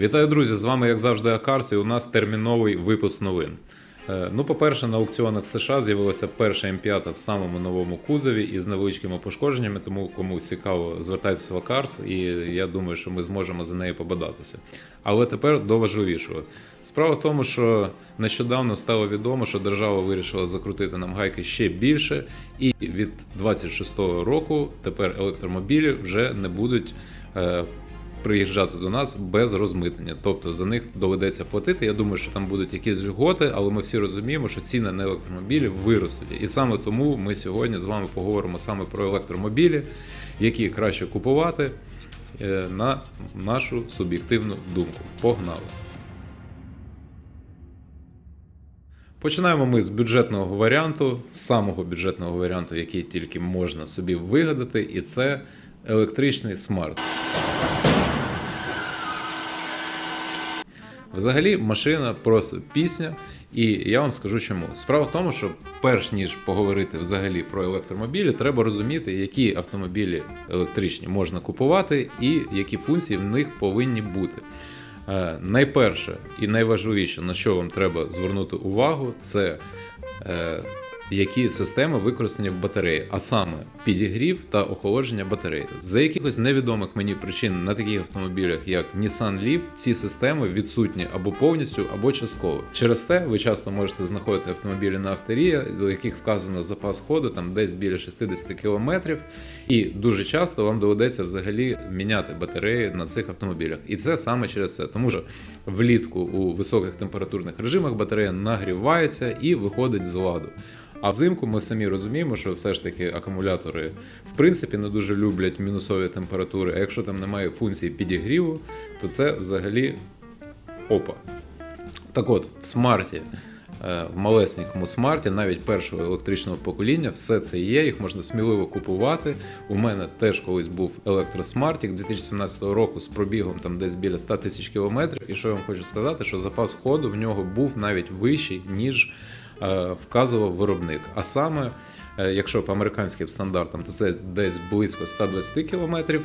Вітаю, друзі! З вами, як завжди, Акарс, і у нас терміновий випуск новин. Е, Ну, по-перше, на аукціонах США з'явилася перша М5 в самому новому кузові із невеличкими пошкодженнями, тому кому цікаво, звертайтеся в Акарс, і я думаю, що ми зможемо за нею побадатися. Але тепер до важливішого. Справа в тому, що нещодавно стало відомо, що держава вирішила закрутити нам гайки ще більше, і від 26-го року тепер електромобілі вже не будуть. Приїжджати до нас без розмитнення. Тобто за них доведеться платити. Я думаю, що там будуть якісь льготи, але ми всі розуміємо, що ціни на електромобілі виростуть. І саме тому ми сьогодні з вами поговоримо саме про електромобілі, які краще купувати е, на нашу суб'єктивну думку. Погнали! Починаємо ми з бюджетного варіанту, самого бюджетного варіанту, який тільки можна собі вигадати, і це електричний смарт. Взагалі, машина просто пісня, і я вам скажу чому. Справа в тому, що перш ніж поговорити взагалі про електромобілі, треба розуміти, які автомобілі електричні можна купувати і які функції в них повинні бути. Е, найперше і найважливіше, на що вам треба звернути увагу, це е, які системи використані в батареї, а саме підігрів та охолодження батареї. За якихось невідомих мені причин на таких автомобілях, як Nissan Leaf, ці системи відсутні або повністю, або частково. Через те ви часто можете знаходити автомобілі на авторія, до яких вказано запас ходу там десь біля 60 км, і дуже часто вам доведеться взагалі міняти батареї на цих автомобілях. І це саме через це, тому що влітку у високих температурних режимах батарея нагрівається і виходить з ладу. А взимку ми самі розуміємо, що все ж таки акумулятори в принципі не дуже люблять мінусові температури. А якщо там немає функції підігріву, то це взагалі опа. Так от, в смарті, е, в малесенькому смарті, навіть першого електричного покоління, все це є, їх можна сміливо купувати. У мене теж колись був електросмартік 2017 року з пробігом там десь біля 100 тисяч кілометрів. І що я вам хочу сказати, що запас ходу в нього був навіть вищий, ніж вказував виробник. А саме, е, якщо по американським стандартам, то це десь близько 120 кілометрів.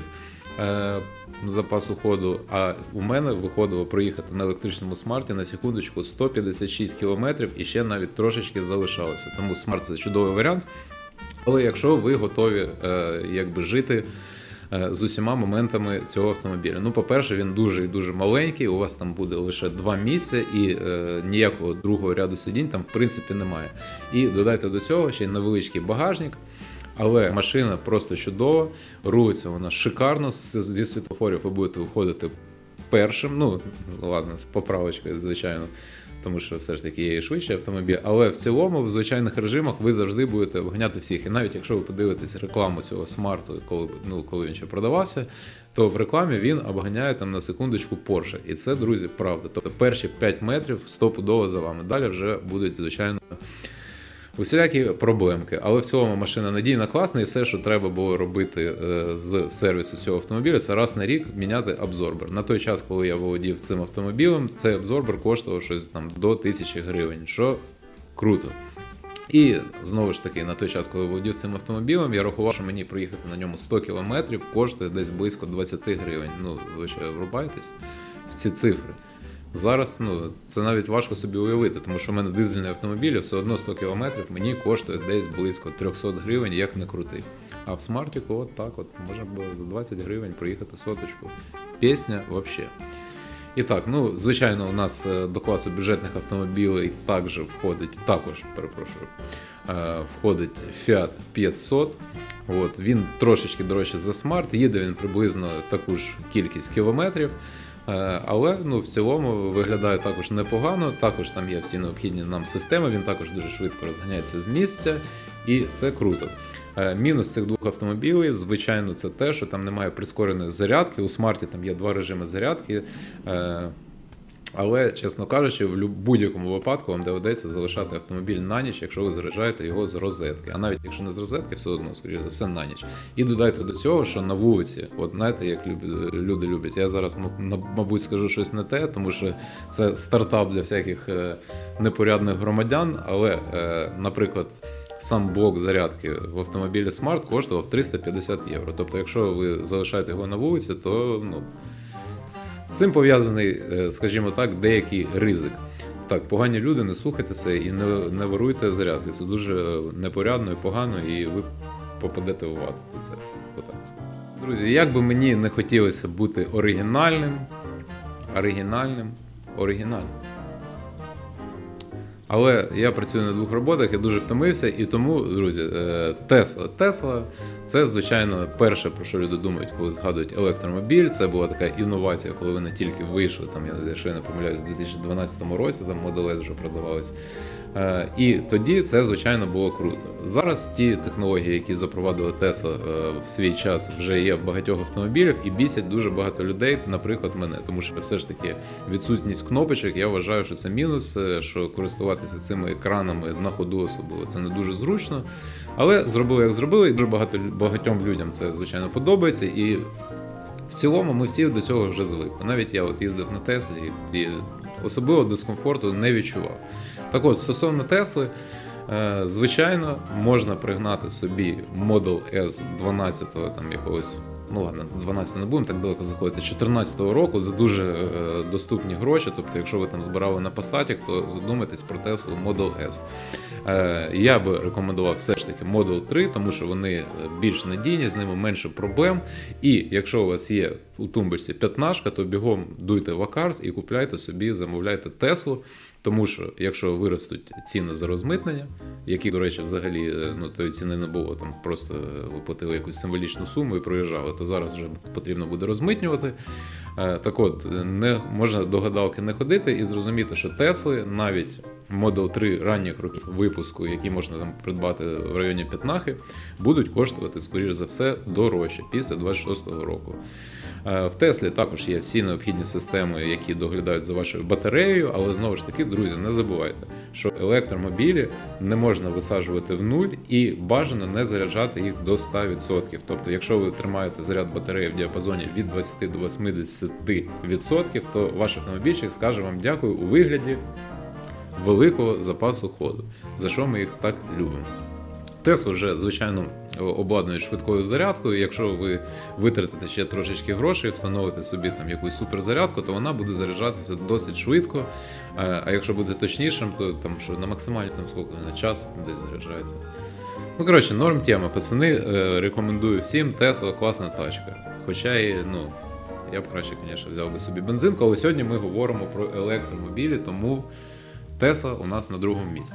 е, Запасу ходу, а у мене виходило проїхати на електричному смарті на секундочку 156 кілометрів і ще навіть трошечки залишалося. Тому смарт це чудовий варіант. Але якщо ви готові е, якби жити е, з усіма моментами цього автомобіля. Ну, по-перше, він дуже і дуже маленький. У вас там буде лише два місця, і е, ніякого другого ряду сидінь там в принципі немає. І додайте до цього ще й невеличкий багажник. Але машина просто чудова, рулиться вона шикарно. Зі світлофорів ви будете виходити першим. Ну, ладно, з поправочкою, звичайно, тому що все ж таки є і швидший автомобіль. Але в цілому, в звичайних режимах, ви завжди будете обганяти всіх. І навіть якщо ви подивитесь рекламу цього смарту, коли, ну, коли він ще продавався, то в рекламі він обганяє там на секундочку Porsche. І це, друзі, правда. Тобто перші 5 метрів стопудово за вами. Далі вже будуть, звичайно. Усілякі проблемки, але в цілому машина надійна, класна, і все, що треба було робити е, з сервісу цього автомобіля, це раз на рік міняти абзорбер. На той час, коли я володів цим автомобілем, цей абзорбер коштував щось там до тисячі гривень, що круто. І знову ж таки, на той час, коли володів цим автомобілем, я рахував, що мені проїхати на ньому 100 кілометрів коштує десь близько 20 гривень. Ну, ви ще врубаєтесь в ці цифри. Зараз ну, це навіть важко собі уявити, тому що в мене дизельний автомобіль, все одно 100 кілометрів мені коштує десь близько 300 гривень, як не крутий. А в смартіку от так от можна було за 20 гривень проїхати соточку. Пісня взагалі. І так, ну звичайно, у нас е, до класу бюджетних автомобілів також входить, також перепрошую, е, входить Fiat 500. От, він трошечки дорожче за смарт, їде він приблизно таку ж кількість кілометрів. Е, Але ну, в цілому виглядає також непогано. Також там є всі необхідні нам системи. Він також дуже швидко розганяється з місця, і це круто. Е, Мінус цих двох автомобілів, звичайно, це те, що там немає прискореної зарядки. У смарті там є два режими зарядки. Але, чесно кажучи, в будь-якому випадку вам доведеться залишати автомобіль на ніч, якщо ви заряджаєте його з розетки. А навіть якщо не з розетки, все одно, скоріше за все, на ніч. І додайте до цього, що на вулиці, от знаєте, як люди люблять. Я зараз, мабуть, скажу щось не те, тому що це стартап для всяких е, непорядних громадян. Але, е, наприклад, сам блок зарядки в автомобілі Smart коштував 350 євро. Тобто, якщо ви залишаєте його на вулиці, то ну. Цим пов'язаний, е, скажімо так, деякий ризик. Так, погані люди, не слухайтеся і не, не воруйте зарядки. Це дуже е, непорядно і погано, і ви попадете в ад. Це. Друзі, як би мені не хотілося бути оригінальним, оригінальним, оригінальним. Але я працюю на двох роботах, я дуже втомився, і тому, друзі, е, Тесла. Тесла це, звичайно, перше, про що люди думають, коли згадують електромобіль. Це була така інновація, коли вони тільки вийшли. Там я якщо я не помиляюсь, у 2012 році там модели вже продавались. Е, І тоді це, звичайно, було круто. Зараз ті технології, які запровадила Тесла е, в свій час, вже є в багатьох автомобілях і бісять дуже багато людей, наприклад, мене. Тому що все ж таки відсутність кнопочок, я вважаю, що це мінус, е, що користуватися цими екранами на ходу особливо це не дуже зручно. Але зробили, як зробили, і дуже багато багатьом людям це звичайно подобається. І в цілому ми всі до цього вже звикли. Навіть я от їздив на Теслі і особливо дискомфорту не відчував. Так от, стосовно Тесли, е, звичайно, можна пригнати собі Model S 12-го там якогось. Ну ладно, 12 не будемо так далеко заходити. 14-го року за дуже е, доступні гроші. Тобто, якщо ви там збирали на Passat, то задумайтесь про Tesla Model S. Е, я би рекомендував все ж таки Model 3, тому що вони е, більш надійні, з ними менше проблем. І якщо у вас є у тумбочці п'ятнашка, то бігом дуйте в Акарс і купляйте собі, замовляйте Теслу. Тому що якщо виростуть ціни за розмитнення, які, до речі, взагалі е, ну тої ціни не було, там просто е, ви платили якусь символічну суму і проїжджали, то зараз вже потрібно буде розмитнювати. Е, Так от, не можна до гадалки не ходити і зрозуміти, що Тесли навіть Model 3 ранніх років випуску, які можна там придбати в районі П'ятнахи, будуть коштувати, скоріш за все, дорожче після 26-го року. Е, В Теслі також є всі необхідні системи, які доглядають за вашою батареєю, але знову ж таки, друзі, не забувайте, що електромобілі не можна висаджувати в нуль і бажано не заряджати їх до 100%. Тобто, якщо ви тримаєте заряд батареї в діапазоні від 20 до 80%, то ваш автомобільчик скаже вам дякую у вигляді великого запасу ходу, за що ми їх так любимо. Теслу вже, звичайно, обладнують швидкою зарядкою. Якщо ви витратите ще трошечки грошей, встановите собі там якусь суперзарядку, то вона буде заряджатися досить швидко. Е, А якщо бути точнішим, то там що на максималі там скільки на час десь заряджається. Ну, коротше, норм тема, пацани. Е, Рекомендую всім. Тесла класна тачка. Хоча і, ну, я б краще, звісно, взяв би собі бензинку, але сьогодні ми говоримо про електромобілі, тому Тесла у нас на другому місці.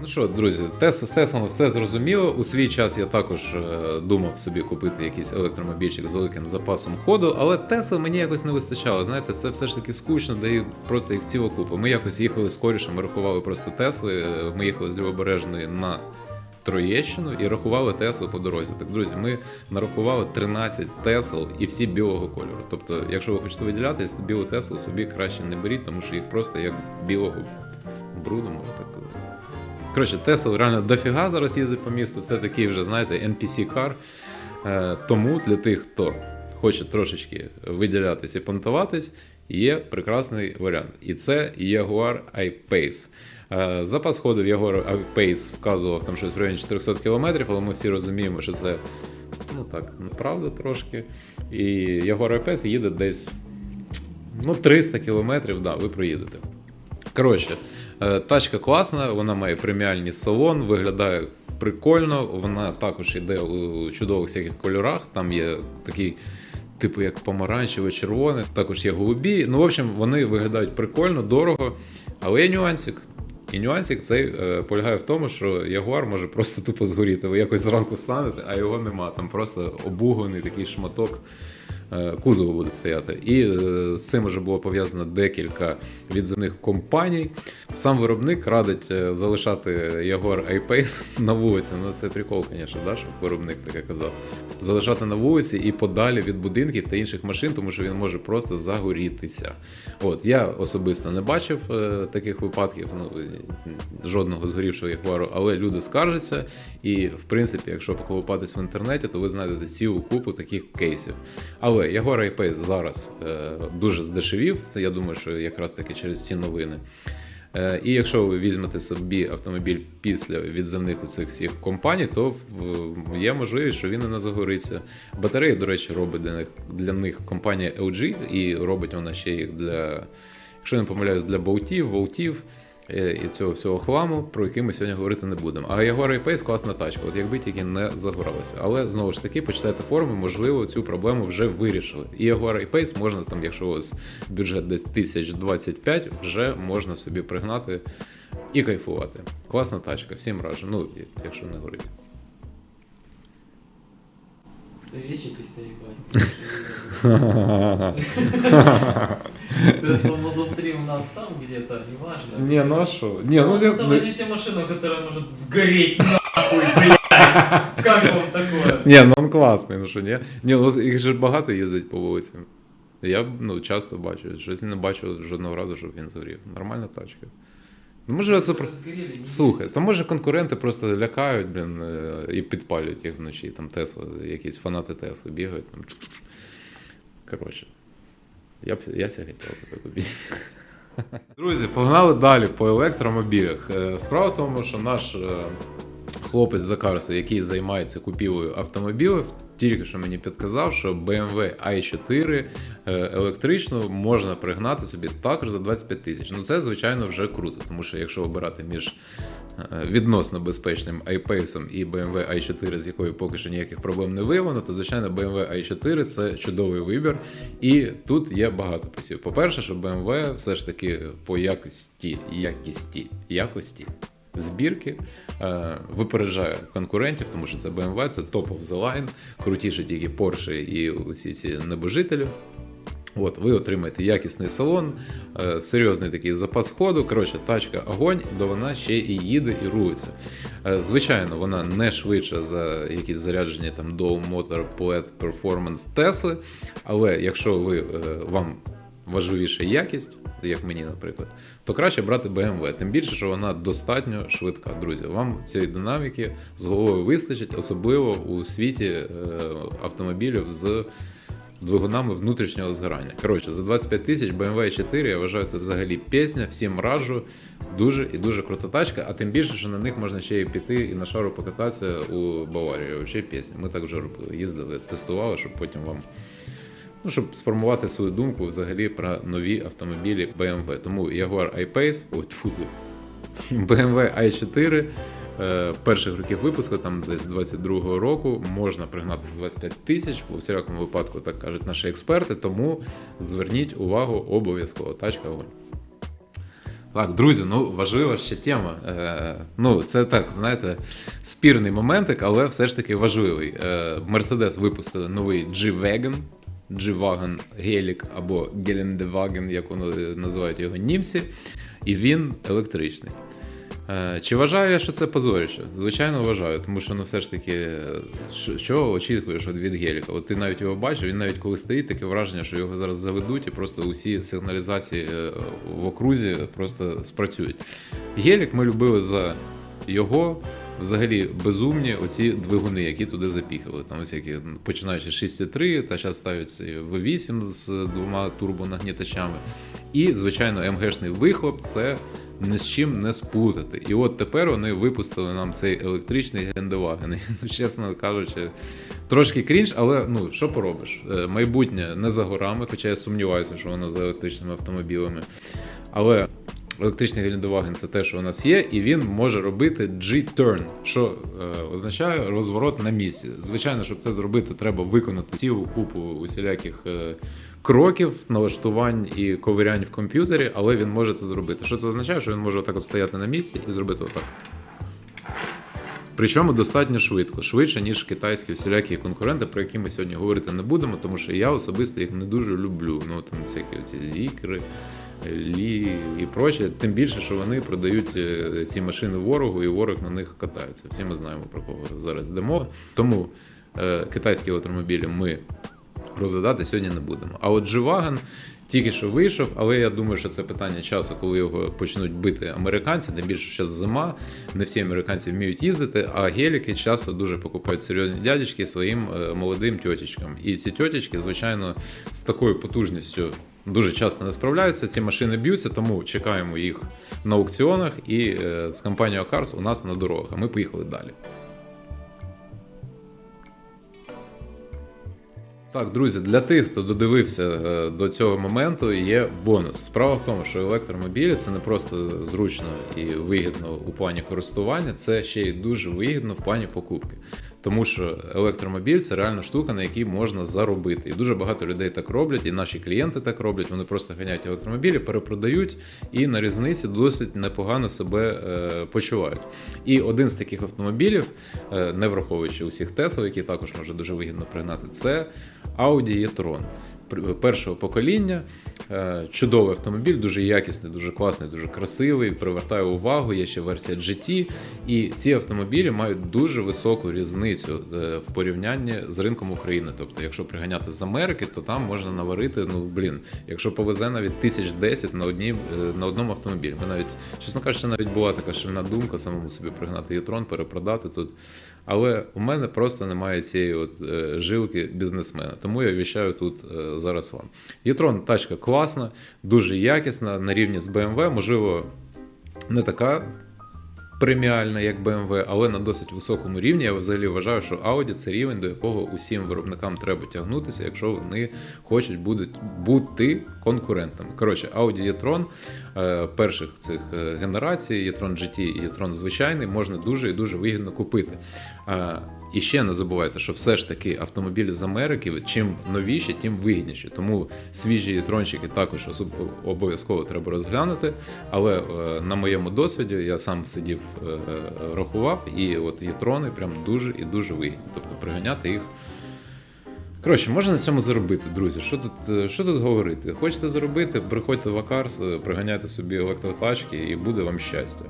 Ну що, друзі, Тес, з Теслом все зрозуміло. У свій час я також е, думав собі купити якийсь електромобільчик з великим запасом ходу, але Тесли мені якось не вистачало. Знаєте, це все ж таки скучно, де просто їх ціла купа. Ми якось їхали скоріше, ми рахували просто Тесли. е, Ми їхали з Лівобережної на Троєщину і рахували Тесли по дорозі. Так, друзі, ми нарахували 13 Тесл і всі білого кольору. Тобто, якщо ви хочете виділятись, білу Теслу собі краще не беріть, тому що їх просто як білого бруду, казати. Коротше, Тесла реально дофіга зараз їздить по місту. Це такий вже, знаєте, NPC-кар. Е, Тому для тих, хто хоче трошечки виділятися і понтуватись, є прекрасний варіант. І це Jaguar I-Pace. Е, Запас ходу в Jaguar I-Pace вказував там щось в районі 400 км, але ми всі розуміємо, що це ну так, неправда трошки. І Jaguar I-Pace їде десь ну, 300 км, да, ви проїдете. Коротше, е, тачка класна, вона має преміальний салон, виглядає прикольно. Вона також йде у чудових всяких кольорах. Там є такий, типу, як помаранчевий, червоний, також є голубі. Ну, в общем, вони виглядають прикольно, дорого, але є нюансик. І нюансик цей е, полягає в тому, що Ягуар може просто тупо згоріти. Ви якось зранку встанете, а його нема. Там просто обуглений такий шматок кузову буде стояти. І е, з цим вже було пов'язано декілька відзивних компаній. Сам виробник радить е, залишати Jaguar I-Pace на вулиці. Ну це прикол, звісно, да, щоб виробник таке казав. Залишати на вулиці і подалі від будинків та інших машин, тому що він може просто загорітися. От я особисто не бачив е, таких випадків, ну е, жодного згорівшого Ягуару, але люди скаржаться. І в принципі, якщо поколупатись в інтернеті, то ви знайдете цілу купу таких кейсів. Але Jaguar I-Pace зараз е, дуже здешевів. Я думаю, що якраз таки через ці новини. Е, І якщо ви візьмете собі автомобіль після відзивних у цих всіх компаній, то є можливість, що він і не загориться. Батареї, до речі, робить для них, для них компанія LG, і робить вона ще їх для, якщо не помиляюсь, для болтів, волтів. Е, І цього всього хламу, про який ми сьогодні говорити не будемо. А Jaguar I-Pace класна тачка, от якби тільки не загоралася. Але знову ж таки, почитайте форуми, можливо, цю проблему вже вирішили. І Jaguar I-Pace можна там, якщо у вас бюджет десь 1025, вже можна собі пригнати і кайфувати. Класна тачка, всім раджу. Ну, якщо не горить. Model 3 у нас там где-то, неважно. Ні, ну а що? Ні, ну, ну, возьмите машину, которая может сгореть нахуй, блядь. Как вам такое? Ні, ну він класний, ну що ні. Ні, ну їх же багато їздить по вулицям. Я ну, часто бачу, щось не бачу жодного разу, щоб він згорів. Нормальна тачка. Ну, може, це про. Слухай, то може конкуренти просто лякають, блін, е, і підпалюють їх вночі. Там Тесла, якісь фанати Тесли бігають. Там. Коротше. Я б я хотів таке купити. Друзі, погнали далі по електромобілях. Е, Справа в тому, що наш е, хлопець Закарсу, який займається купівлею автомобілів, тільки що мені підказав, що BMW i4 е, електричну можна пригнати собі також за 25 тисяч. Ну це, звичайно, вже круто, тому що якщо обирати між е, відносно безпечним iPace і BMW i4, з якою поки що ніяких проблем не виявлено, то звичайно BMW i4 це чудовий вибір. І тут є багато плюсів. По-перше, що BMW все ж таки по якості, якісті, якості. Збірки е, випереджає конкурентів, тому що це BMW, це top of the line, крутіше тільки Porsche і усі ці небожителі. От, ви отримаєте якісний салон, е, серйозний такий запас ходу. Коротше, тачка огонь, до вона ще і їде, і рулиться. Е, звичайно, вона не швидша за якісь заряджені там Dow Motor Poet Performance Tesla, але якщо ви, вам важливіша якість, як мені, наприклад, то краще брати BMW. Тим більше, що вона достатньо швидка, друзі. Вам цієї динаміки з головою вистачить, особливо у світі е, автомобілів з двигунами внутрішнього згорання. Коротше, за 25 тисяч BMW 4 я вважаю, це взагалі пісня, всім раджу. Дуже і дуже крута тачка, а тим більше, що на них можна ще й піти і на шару покататися у Баварії. Взагалі пісня. Ми так вже робили, їздили, тестували, щоб потім вам. Ну, щоб сформувати свою думку взагалі про нові автомобілі BMW. Тому Jaguar I-Pace, ой, тьфу BMW i4 е, перших років випуску, там десь 22-го року, можна пригнати за 25 тисяч. У всякому випадку, так кажуть наші експерти. Тому зверніть увагу обов'язково. Тачка огонь. Так, друзі, ну важлива ще тема. Е, ну, це так, знаєте, спірний моментик, але все ж таки важливий. Mercedes випустили новий G-Wagon, G-Wagon Гелік або Geländewagen, як вони називають його німці, і він електричний. Е, Чи вважаю я, що це позорище? Звичайно, вважаю, тому що ну все ж таки, що, очікуєш від геліка? От ти навіть його бачив, він навіть коли стоїть, таке враження, що його зараз заведуть, і просто усі сигналізації е, в окрузі просто спрацюють. Гелік ми любили за його. Взагалі безумні оці двигуни, які туди запіхали. Там всякі, починаючи з 6.3, та зараз ставиться V8 з двома турбонагнітачами. І, звичайно, МГшний вихлоп це ні з чим не сплутати. І от тепер вони випустили нам цей електричний гендеваген. Ну, чесно кажучи, трошки крінж, але ну що поробиш? Е, Майбутнє не за горами, хоча я сумніваюся, що воно за електричними автомобілями. Але електричний гелендеваген це те, що у нас є, і він може робити G-turn, що е, означає розворот на місці. Звичайно, щоб це зробити, треба виконати цілу купу усіляких е, кроків, налаштувань і ковирянь в комп'ютері, але він може це зробити. Що це означає? Що він може отак от стояти на місці і зробити отак. Причому достатньо швидко, швидше, ніж китайські всілякі конкуренти, про які ми сьогодні говорити не будемо, тому що я особисто їх не дуже люблю. Ну там всякі ці зікри, лі і проче. Тим більше, що вони продають е, ці машини ворогу, і ворог на них катається. Всі ми знаємо про кого зараз йдемо. Тому е, китайські електромобілі ми розглядати сьогодні не будемо. А от G-Wagon тільки що вийшов, але я думаю, що це питання часу, коли його почнуть бити американці. Тим більше зараз зима, не всі американці вміють їздити, а геліки часто дуже покупають серйозні дядечки своїм е, молодим тьотечкам. І ці тьотечки, звичайно, з такою потужністю. Дуже часто не справляються. Ці машини б'ються, тому чекаємо їх на аукціонах і е, з компанією Cars у нас на дорогах. Ми поїхали далі. Так, друзі, для тих, хто додивився е, до цього моменту, є бонус. Справа в тому, що електромобілі це не просто зручно і вигідно у плані користування, це ще й дуже вигідно в плані покупки. Тому що електромобіль це реальна штука, на якій можна заробити. І дуже багато людей так роблять, і наші клієнти так роблять. Вони просто ганяють електромобілі, перепродають і на різниці досить непогано себе е, почувають. І один з таких автомобілів, е, не враховуючи усіх Тесла, які також може дуже вигідно пригнати, це Audi e-tron. Першого покоління, Е, чудовий автомобіль, дуже якісний, дуже класний, дуже красивий, привертає увагу. Є ще версія GT. І ці автомобілі мають дуже високу різницю е, в порівнянні з ринком України. Тобто, якщо приганяти з Америки, то там можна наварити. Ну блін, якщо повезе навіть тисяч десять на одній е, на одному автомобілі. Ми навіть, чесно кажучи, навіть була така шальна думка самому собі пригнати Єтрон, перепродати тут. Але у мене просто немає цієї от жилки бізнесмена, тому я віщаю тут зараз вам. Єтрон тачка класна, дуже якісна, на рівні з BMW, можливо, не така преміальна, як BMW, але на досить високому рівні. Я взагалі вважаю, що Audi це рівень, до якого усім виробникам треба тягнутися, якщо вони хочуть бути, бути конкурентами. Коротше, Audi e-tron е, перших цих е, генерацій, e-tron GT і e-tron звичайний, можна дуже і дуже вигідно купити. Е, І ще не забувайте, що все ж таки автомобілі з Америки чим новіші, тим вигідніші. Тому свіжі трончики також обов'язково треба розглянути. Але на моєму досвіді я сам сидів, рахував, і от єтрони прям дуже і дуже вигідні. Тобто приганяти їх. Коротше, можна на цьому заробити, друзі. Що тут, е, що тут говорити? Хочете заробити, приходьте в Акарс, е, приганяйте собі електротачки і буде вам щастя.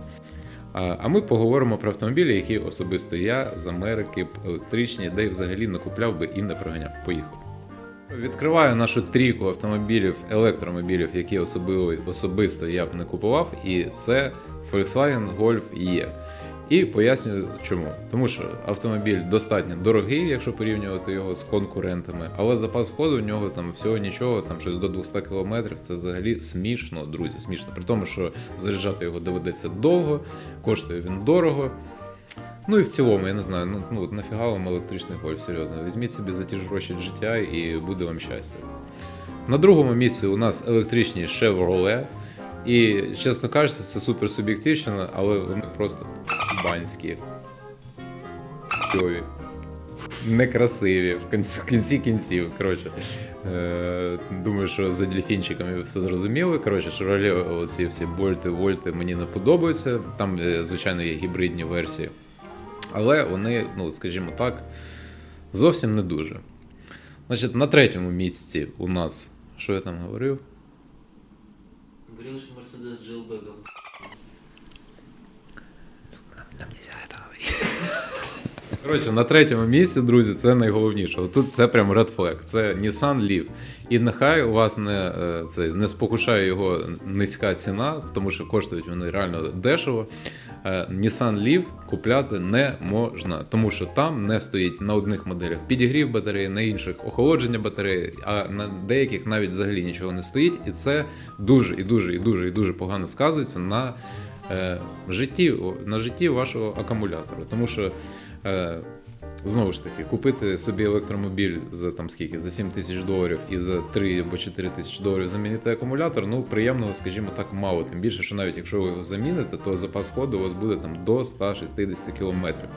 А а ми поговоримо про автомобілі, які особисто я з Америки електричні, де й взагалі не купляв би і не приганяв. Поїхали. Відкриваю нашу трійку автомобілів, електромобілів, які особливо, особисто я б не купував, і це Volkswagen Golf E. І пояснюю чому. Тому що автомобіль достатньо дорогий, якщо порівнювати його з конкурентами, але запас ходу у нього там всього нічого, там щось до 200 км, це взагалі смішно, друзі, смішно. При тому, що заряджати його доведеться довго, коштує він дорого. Ну і в цілому, я не знаю, ну, ну нафіга вам електричний гольф, серйозно. Візьміть собі за ті ж гроші життя і буде вам щастя. На другому місці у нас електричні Chevrolet. І, чесно кажучи, це супер суб'єктивщина, але вони просто банські. Некрасиві в кінці, в кінці кінців. Коротше, е, думаю, що за дельфінчиками все зрозуміли. Коротше, Chevrolet, оці всі вольти, вольти мені не подобаються. Там, е, звичайно, є гібридні версії. Але вони, ну, скажімо так, зовсім не дуже. Значить, на третьому місці у нас. Що я там говорив? Говорил, что Мерседес это говорить. Коротше, на третьому місці, друзі, це найголовніше. Тут це прям red flag. Це Nissan Leaf. І нехай у вас не, е, це, не спокушає його низька ціна, тому що коштують вони реально дешево. Е, Nissan Leaf купляти не можна, тому що там не стоїть на одних моделях підігрів батареї, на інших охолодження батареї, а на деяких навіть взагалі нічого не стоїть. І це дуже і дуже і дуже і дуже погано сказується на е, житті, на житті вашого акумулятора. Тому що Е, Знову ж таки, купити собі електромобіль за там скільки за 7 тисяч доларів і за 3 або 4 тисячі доларів замінити акумулятор. Ну приємного, скажімо так, мало. Тим більше, що навіть якщо ви його заміните, то запас ходу у вас буде там до 160 кілометрів.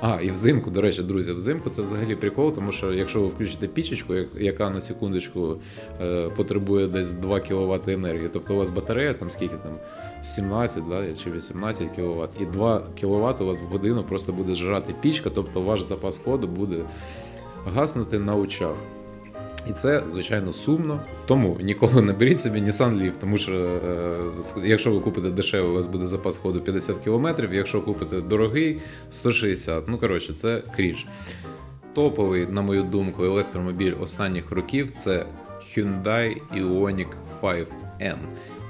А, і взимку, до речі, друзі, взимку це взагалі прикол, тому що якщо ви включите пічечку, яка на секундочку е, потребує десь 2 кВт енергії, тобто у вас батарея там скільки там 17 да, чи 18 кВт, і 2 кВт у вас в годину просто буде жрати пічка, тобто ваш запас ходу буде гаснути на очах. І це, звичайно, сумно. Тому ніколи не беріть собі Nissan Leaf, тому що е, якщо ви купите дешевий, у вас буде запас ходу 50 км, якщо купите дорогий 160. Ну, коротше, це кріж. Топовий, на мою думку, електромобіль останніх років це Hyundai Ioniq 5N.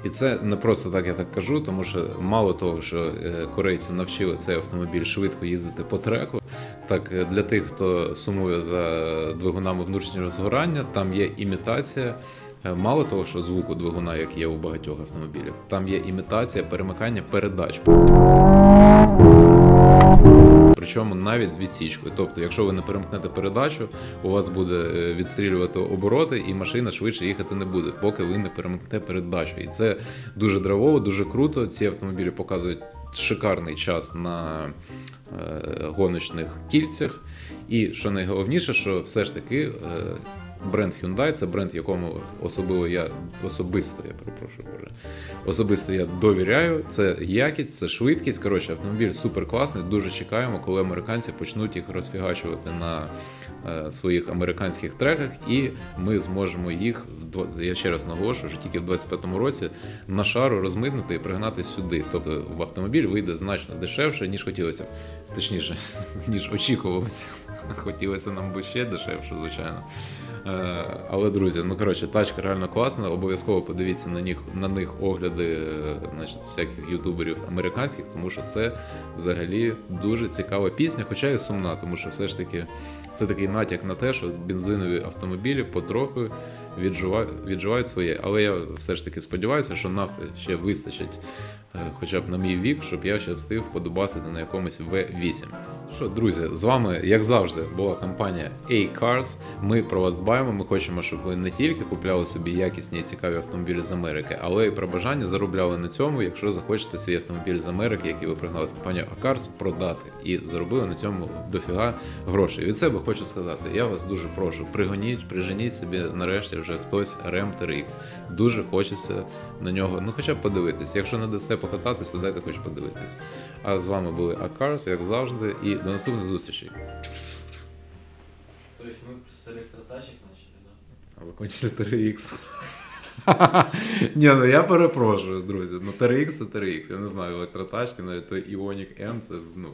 І це не просто так я так кажу, тому що мало того, що е, корейці навчили цей автомобіль швидко їздити по треку. Так е, для тих, хто сумує за двигунами внутрішнього згорання, там є імітація Е, Мало того, що звуку двигуна, як є у багатьох автомобілів, там є імітація перемикання передач. Причому навіть з відсічкою. Тобто, якщо ви не перемкнете передачу, у вас буде е, відстрілювати обороти, і машина швидше їхати не буде, поки ви не перемкнете передачу. І це дуже драйвово, дуже круто. Ці автомобілі показують шикарний час на е, гоночних кільцях. І що найголовніше, що все ж таки. Бренд Hyundai це бренд, якому особливо я особисто, я перепрошую, боже, особисто я довіряю. Це якість, це швидкість. Коротше, автомобіль супер класний. Дуже чекаємо, коли американці почнуть їх розфігачувати на е, своїх американських треках, і ми зможемо їх я ще раз наголошую, що тільки в 25-му році на шару розмитнути і пригнати сюди. Тобто в автомобіль вийде значно дешевше, ніж хотілося. б. Точніше, ніж очікувалося. Хотілося нам би ще дешевше, звичайно. Е, Але друзі, ну коротше, тачка реально класна. Обов'язково подивіться на них на них огляди, е, значить, всяких ютуберів американських, тому що це взагалі дуже цікава пісня, хоча і сумна, тому що все ж таки це такий натяк на те, що бензинові автомобілі потроху віджива- відживають своє. Але я все ж таки сподіваюся, що нафти ще вистачить, е, хоча б на мій вік, щоб я ще встиг подобасити на якомусь V8. Що, друзі, з вами, як завжди, була компанія A-Cars. Ми про вас дбаємо. Ми хочемо, щоб ви не тільки купляли собі якісні і цікаві автомобілі з Америки, але й про бажання заробляли на цьому, якщо захочете свій автомобіль з Америки, який ви пригнали з компанією A-Cars, продати і заробили на цьому дофіга грошей. Від себе хочу сказати, я вас дуже прошу, пригоніть, приженіть собі нарешті вже хтось Ram TRX. Дуже хочеться на нього, ну хоча б подивитись. Якщо не дасте покататись, то дайте хоч подивитись. А з вами були A-Cars, як завжди, і до наступних зустрічей. То есть мы с электротачек начали, да? А ви кончили 3X. Ні, ну я перепрошую, друзі. Ну 3X це 3X. Я не знаю, електротачки, навіть той Ioniq N, це ну.